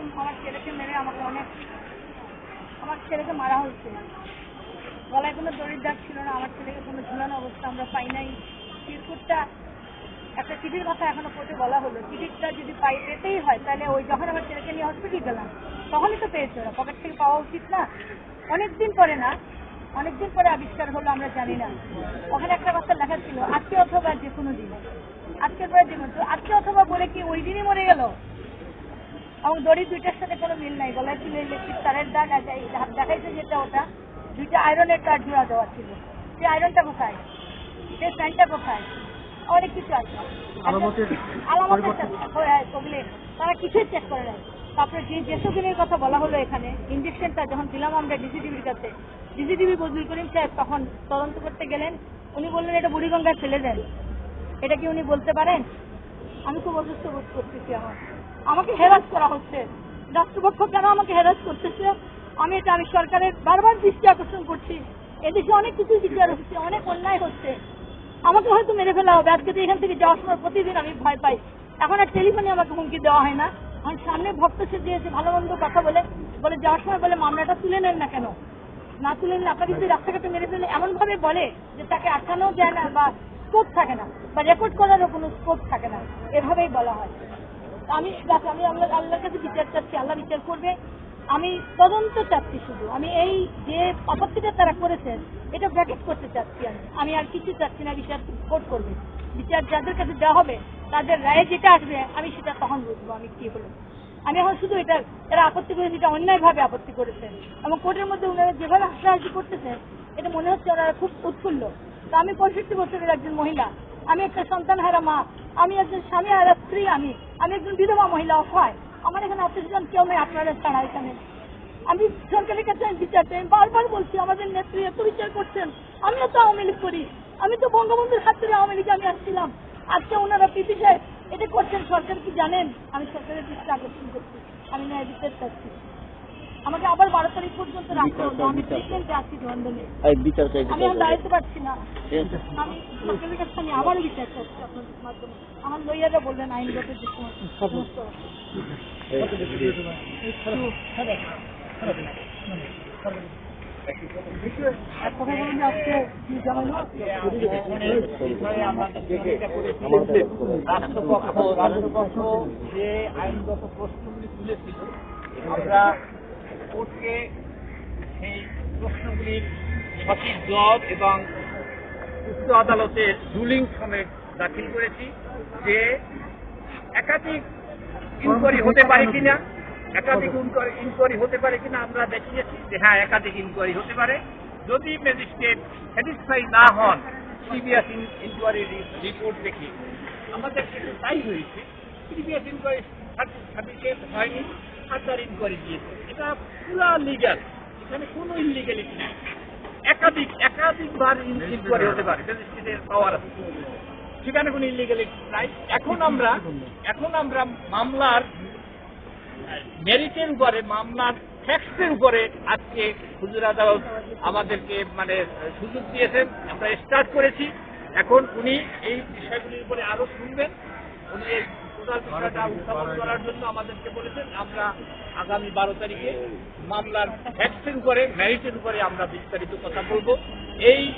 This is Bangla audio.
আমার ছেলেকে মেরে আমাকে অনেক আমার ছেলেকে মারা হয়েছে। গলায় কোনো দড়ির দাগ ছিল না, আমার ছেলেকে কোনো ঝুলানো অবস্থা আমরা পাই নাই। চিরকুটটা একটা টিভির কথা এখনও কোর্টে বলা হলো। টিকিটটা যদি পাই, পেতেই হয়, তাহলে ওই যখন আমার ছেলেকে নিয়ে হসপিটাল গেলাম, তখনই তো পেয়েছে ওরা। পকেট থেকে পাওয়া উচিত না। অনেকদিন পরে না, অনেকদিন পরে আবিষ্কার হলো, আমরা জানি না। ওখানে একটা কথা লেখা ছিল, আজকে অথবা যে কোনো দিন। আজকের পরে যে আজকে অথবা বলে কি ওই দিনই মরে গেল? এবং দড়ি দুইটার সাথে কোনো মিল নাই। গলায় ছিল ইলেকট্রিক তারের দাগ দেখাইছে যেটা ওটা দুইটা আয়রনের তার জোড়া দেওয়া ছিল। সেই আয়রনটা কোথায়? সেই ফ্যানটা কোথায়? অনেক কিছু আছে। আলামতের সাথে হ্যাঁ, তারা কিছুই চেক করে নাই। তারপরে যে জেসোগিনের কথা বলা হলো এখানে ইঞ্জেকশনটা যখন দিলাম আমরা ডিসিটিভির কাছে ডিসিটিভি বজুল করিম সাহেব তখন তদন্ত করতে গেলেন। উনি বললেন এটা বুড়িগঙ্গায় ফেলে দেন। এটা কি উনি বলতে পারেন? আমি খুব অসুস্থ বোধ করতেছি আমার। আমাকে হেরাস করা হচ্ছে। রাষ্ট্রপক্ষ কেন আমাকে হেরাস করতেছে আমি এটা আমি সরকারের বারবার দৃষ্টি আকর্ষণ করছি। এদেশে অনেক কিছু বিচার হচ্ছে অনেক অন্যায় হচ্ছে। আমাকে হয়তো মেরে ফেলা হবে। আজকে তো এখান থেকে যাওয়ার সময় প্রতিদিন আমি ভয় পাই। এখন আর টেলিফোনে আমাকে হুমকি দেওয়া হয় না। আমার সামনে ভক্ত সে দিয়েছে ভালো মন্দ কথা বলে বলে যাওয়ার সময় বলে, মামলাটা তুলে নেন না কেন? না তুলে নিলে আপনাকে যদি রাস্তাঘাটে মেরে ফেলে এমন ভাবে বলে যে তাকে আটকানো যায় না বা স্কোপ থাকে না বা রেকর্ড করারও কোনো স্কোপ থাকে না। এভাবেই বলা হয়। আমি আমি আল্লাহ, আল্লাহর কাছে বিচার চাচ্ছি, আল্লাহ বিচার করবে। আমি তদন্ত চাচ্ছি শুধু। আমি এই যে আপত্তিটা তারা করেছেন এটা ব্র্যাকেট করতে চাচ্ছি আমি। আমি আর কিছু চাচ্ছি না, বিচার কোর্ট করবে। বিচার যাদের কাছে দেওয়া হবে, তাদের রায়ে যেটা আসবে, আমি সেটা তখন বুঝব আমি কি হলো। আমি এখন শুধু এটা, এরা আপত্তি করেছে এটা অন্যায়ভাবে আপত্তি করেছেন এবং কোর্টের মধ্যে ওনারা যেভাবে হাসাহাসি করতেছেন এটা মনে হচ্ছে ওনারা খুব উৎফুল্ল। তো আমি পঁয়ষট্টি বছরের একজন মহিলা। আমি একটা সন্তান হারা মা। আমি একজন স্বামী হারা স্ত্রী আমি। আমি একজন বিধবা মহিলা, হয়। আমার এখানে অক্সিজেন কেউ নেই, আপনারা ছাড়া এখানে। আমি সরকারের কাছে বিচার চাই বারবার বলছি, আমাদের নেত্রী এত বিচার করছেন। আমিও তো আওয়ামী লীগ করি। আমি তো বঙ্গবন্ধুর হাত ধরে আওয়ামী লীগে আমি আসছিলাম। আজকে ওনারা পিপি সাহেব এটা করছেন, সরকার কি জানেন? আমি সরকারের দৃষ্টি আকর্ষণ করছি। আমি ন্যায় বিচার চাচ্ছি। আমাকে আবার বারো তারিখ পর্যন্ত রাখতে হলো আমি আছি বিচার চাইতে আমি আর দাঁড়াতে পারছি না। আমি সরকারের কাছে আমি আবার বিচার চাচ্ছি আপনাদের মাধ্যমে। আমার লইয়ারা বললেন আইনগত যে সমস্ত রাষ্ট্রপক্ষ রাষ্ট্রপক্ষ যে আইনগত প্রশ্নগুলি তুলেছিল আমরা কোর্টকে সেই প্রশ্নগুলির সঠিক জবাব এবং উচ্চ আদালতের রুলিং সমেত দাখিল করেছি যে একাধিক ইনকোয়ারি হতে পারে কিনা একাধিক ইনকোয়ারি হতে পারে কিনা আমরা দেখিয়েছি যে হ্যাঁ একাধিক ইনকোয়ারি হতে পারে। যদি ম্যাজিস্ট্রেট স্যাটিসফাই না হন সিবিএস ইনকোয়ারি রিপোর্ট দেখে। আমাদের কিন্তু তাই হয়েছে সিবিএস ইনকোয়ারি সার্টিফিকেট হয়নি। হাজার ইনকোয়ারি দিয়েছে। এটা পুরা লিগাল এখানে কোনো নেই। একাধিক ইনকোয়ারি হতে পারে। পাওয়ার আছে। সেখানে কোনো নাই। এখন আমরা এখন আমরা মামলার মেরিটের উপরে, মামলার ফ্যাক্টের উপরে আজকে হুজুর আদালত আমাদেরকে মানে সুযোগ দিয়েছেন। আমরা স্টার্ট করেছি। এখন উনি এই বিষয়গুলির উপরে আরও শুনবেন। উনি এই বিষয়টা উত্থাপন করার জন্য আমাদেরকে বলেছেন আমরা আগামী বারো তারিখে মামলার ফ্যাক্টের উপরে মেরিটের উপরে আমরা বিস্তারিত কথা বলব। এই